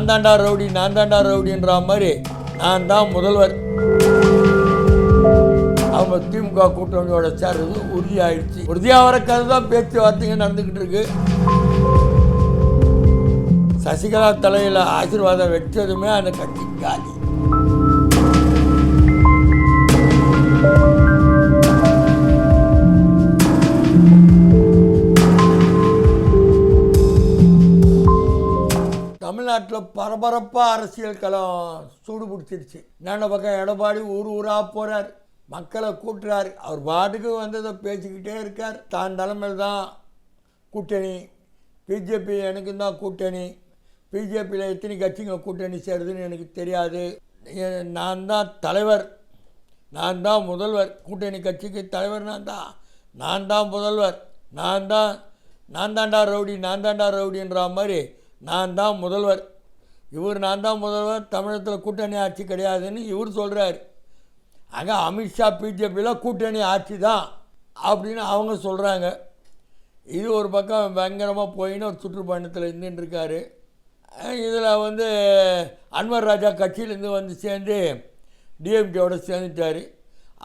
நான் தாண்டா ரவுடி நான் தாண்டா ரவுடின்ற மாதிரி நான் தான் முதல்வர். அவங்க திமுக கூட்டணியோட சேர்றது உறுதியாயிடுச்சு. உறுதியாகிறக்காக தான் பேச்சுவார்த்தைங்க நடந்துக்கிட்டு இருக்கு. சசிகலா தலையில் ஆசீர்வாதம் வச்சதுமே அந்த கட்சி காலி. தமிழ்நாட்டில் பரபரப்பாக அரசியல் களம் சூடு பிடிச்சிருச்சு. இன்னொன்று பக்கம் எடப்பாடி ஊர் ஊராக போகிறார் மக்களை கூட்டுறார். அவர் பாட்டுக்கு வந்ததை பேசிக்கிட்டே இருக்கார். தான் தலைமையில் தான் கூட்டணி. பிஜேபி எனக்கு தான் கூட்டணி. பிஜேபியில் எத்தனை கட்சிங்க கூட்டணி சேருதுன்னு எனக்கு தெரியாது. நான் தான் தலைவர். நான் தான் முதல்வர். கூட்டணி கட்சிக்கு தலைவர் நான் தான். நான் தான் முதல்வர். நான் தான் நான் தாண்டா ரவுடி நான் தாண்டா ரவுடின்ற மாதிரி நான் தான் முதல்வர். இவர் நான் தான் முதல்வர். தமிழகத்தில் கூட்டணி ஆட்சி கிடையாதுன்னு இவர் சொல்கிறார் அங்கே அமித்ஷா பிஜேபியில் கூட்டணி ஆட்சி தான் அப்படின்னு அவங்க சொல்கிறாங்க இது ஒரு பக்கம் பயங்கரமாக போயின்னு ஒரு சுற்றுப்பயணத்தில் இருந்துட்டு இருக்காரு இதில் வந்து அன்வர் ராஜா கட்சியிலேருந்து வந்து சேர்ந்து டிஎம்கேவோட சேர்ந்துட்டார்.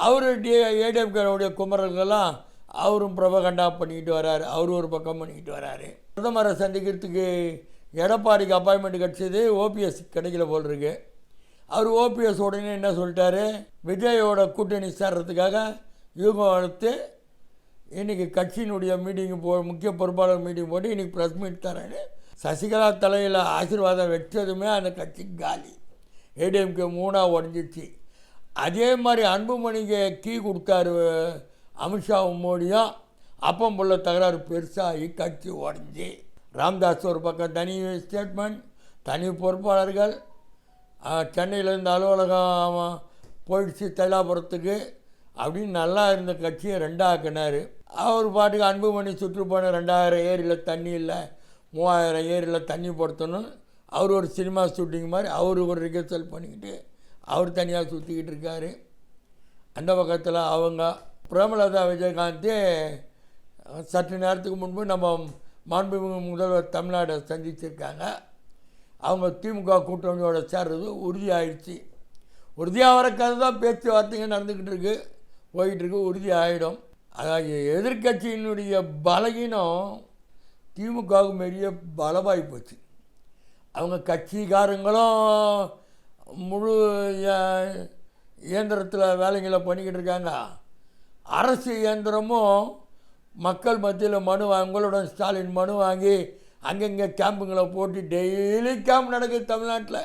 அவர் டி ஏடிஎம்கேவுடைய குமரல்கள்லாம் அவரும் பிரபகண்டா பண்ணிக்கிட்டு வராரு. அவரும் ஒரு பக்கம் பண்ணிக்கிட்டு வராரு. பிரதமரை சந்திக்கிறதுக்கு எடப்பாடிக்கு அப்பாயின்மெண்ட் கிடச்சது ஓபிஎஸ் கிடைக்கல போல் இருக்கு அவர் ஓபிஎஸ் உடனே என்ன சொல்லிட்டாரு? விஜயோட கூட்டணி சேர்றதுக்காக யூகம் வளர்த்து இன்றைக்கி கட்சியினுடைய மீட்டிங் போ முக்கிய பொறுப்பாளர் மீட்டிங் போட்டு இன்றைக்கி ப்ரெஸ் மீட் தரேன்னு சசிகலா தலையில் ஆசீர்வாதம் வச்சதுமே அந்த கட்சி காலி. ஏடிஎம்கே மூணாக உடஞ்சிச்சு. அதே மாதிரி அன்புமணிக்கு கீ கொடுத்தாரு அமித்ஷாவும் மோடியும். அப்பம் புள்ள தகராறு பெருசாகி கட்சி உடஞ்சி. ராம்தாஸ் ஒரு பக்கம் தனி ஸ்டேட்மெண்ட் தனி பொறுப்பாளர்கள் சென்னையிலேருந்து அலுவலகம் போயிடுச்சு தைலாபுரத்துக்கு அப்படின்னு நல்லா இருந்த கட்சியை ரெண்டாக்குனார். அவர் பாட்டுக்கு அன்புமணி சுற்றுப்போன ரெண்டாயிரம் ஏரியில் தண்ணி இல்லை மூவாயிரம் ஏரியில் தண்ணி படுத்தணும். அவர் ஒரு சினிமா ஷூட்டிங் மாதிரி அவர் ஒரு ரிகர்சல் பண்ணிக்கிட்டு அவர் தனியாக சுற்றிக்கிட்டு இருக்காரு. அந்த பக்கத்தில் அவங்க பிரேமலதா விஜயகாந்த் சற்று நேரத்துக்கு முன்பு நம்ம மாண்புமிகு முதல்வர் தமிழ்நாடை சந்திச்சிருக்காங்க. அவங்க திமுக கூட்டணியோட சேர்றது உறுதியாயிடுச்சு. வரக்காது தான் பேச்சுவார்த்தைங்க நடந்துக்கிட்டு இருக்கு. போயிட்டுருக்கு உறுதி ஆகிடும் அதாவது எதிர்க்கட்சியினுடைய பலகீனம் திமுகவுக்கு பெரிய பலமாகி போச்சு. அவங்க கட்சிக்காரங்களும் முழு ஏ- இயந்திரத்தில் வேலைங்களை பண்ணிக்கிட்டு இருக்காங்க. அரசு இயந்திரமும் மக்கள் மத்தியில் மனு உங்களுடன் ஸ்டாலின் மனு வாங்கி அங்கங்கே கேம்புங்களை போட்டு டெய்லி கேம்ப் நடக்குது தமிழ்நாட்டில்.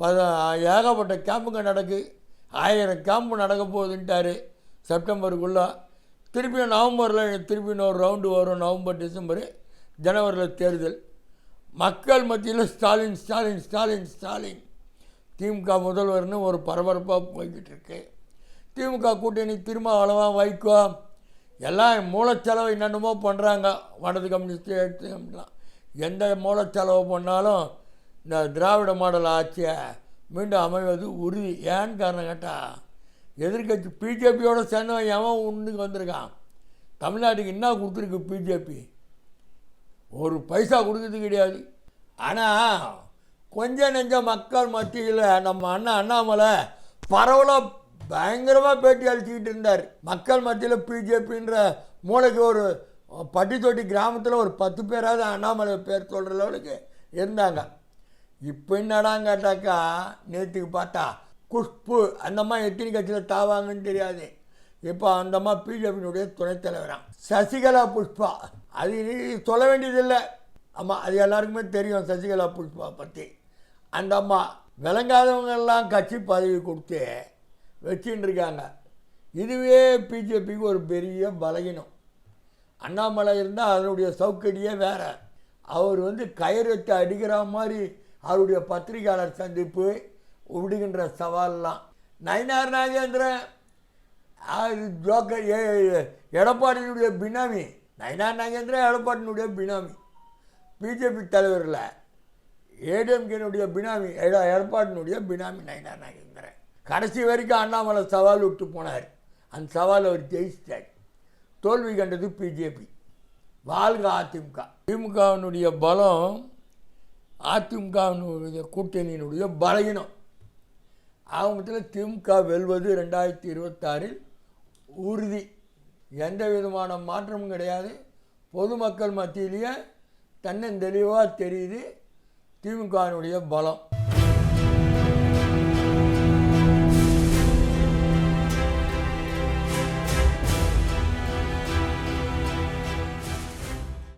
பத ஏகப்பட்ட கேம்புங்க நடக்குது. ஆயிரம் கேம்பு நடக்க போகுதுன்ட்டாரு செப்டம்பருக்குள்ளே. திருப்பியும் நவம்பரில் திருப்பி இன்னொரு ரவுண்டு வரும் நவம்பர் டிசம்பர் ஜனவரியில் தேர்தல். மக்கள் மத்தியில் ஸ்டாலின் ஸ்டாலின் ஸ்டாலின் ஸ்டாலின். திமுக முதல்வர்னு ஒரு பரபரப்பாக போய்கிட்டு இருக்கு. திமுக கூட்டணி திருமாவளவன் வைகோ எல்லாம் மூலச்செலவு என்னென்னமோ பண்ணுறாங்க வடது கம்யூனிஸ்ட் எடுத்து கம்யூனிஸ்ட்லாம் எந்த மூலச்செலவு பண்ணாலும் இந்த திராவிட மாடல் ஆட்சியை மீண்டும் அமைவது உறுதி. ஏன்னு காரணம் கேட்டால் எதிர்க்கட்சி பிஜேபியோட சேர்ந்தவன் எவன் உண்டுக்கு வந்திருக்கான்? தமிழ்நாட்டுக்கு என்ன கொடுத்துருக்கு பிஜேபி? ஒரு பைசா கொடுக்கறது கிடையாது. ஆனால் கொஞ்ச நெஞ்ச மக்கள் மத்தியில் நம்ம அண்ணன் அண்ணாமலை பரவலாக பயங்கரமாக பேட்டி அளிச்சுக்கிட்டு இருந்தார். மக்கள் மத்தியில் பிஜேபின்ற மூளைக்கு ஒரு பட்டித்தொட்டி கிராமத்தில் ஒரு பத்து பேராவது அண்ணாமலை பேர் சொல்கிற லெவலுக்கு இருந்தாங்க. இப்போ என்னடான்னு கேட்டாக்கா நேற்றுக்கு பார்த்தா குஷ்பு அந்தம்மா எத்தனை கட்சியில் தாவாங்கன்னு தெரியாது. இப்போ அந்தம்மா பிஜேபியினுடைய துணைத் தலைவராம். சசிகலா புஷ்பா. அது நீ சொல்ல வேண்டியதில்லை. ஆமாம் அது எல்லாருக்குமே தெரியும் சசிகலா புஷ்பா பற்றி அந்த அம்மா விளங்காதவங்கெல்லாம் கட்சி பதவி கொடுத்து வச்சுட்டு இருக்காங்க இதுவே பிஜேபிக்கு ஒரு பெரிய பலகீனம். அண்ணாமலை இருந்தால் அதனுடைய சவுக்கடியே வேற. அவர் வந்து கயிறு அடிக்கிற மாதிரி அவருடைய பத்திரிகையாளர் சந்திப்பு விடுகின்ற சவால்லாம். நயினார் நாகேந்திரன் அது ஜோக்கர் எடப்பாடியினுடைய பினாமி. நயினார் நாகேந்திரன் எடப்பாடியினுடைய பினாமி. பிஜேபி தலைவரில் ஏடிஎம்கேனுடைய பினாமி எட எடப்பாடினுடைய பினாமி நயினார் நாகேந்திரன். கடைசி வரைக்கும் அண்ணாமலை சவால் விட்டு போனார். அந்த சவால் அவர் ஜெயிச்சிட்டார். தோல்வி கண்டது பிஜேபி. வாழ்க அதிமுக. திமுகவினுடைய பலம் அதிமுகவினுடைய கூட்டணியினுடைய பலகீனம். ஆகமத்தில் திமுக வெல்வது ரெண்டாயிரத்தி இருபத்தாறில் உறுதி. எந்த விதமான மாற்றமும் கிடையாது. பொதுமக்கள் மத்தியிலேயே தன்னந்தெளிவாக தெரியுது திமுகவினுடைய பலம்.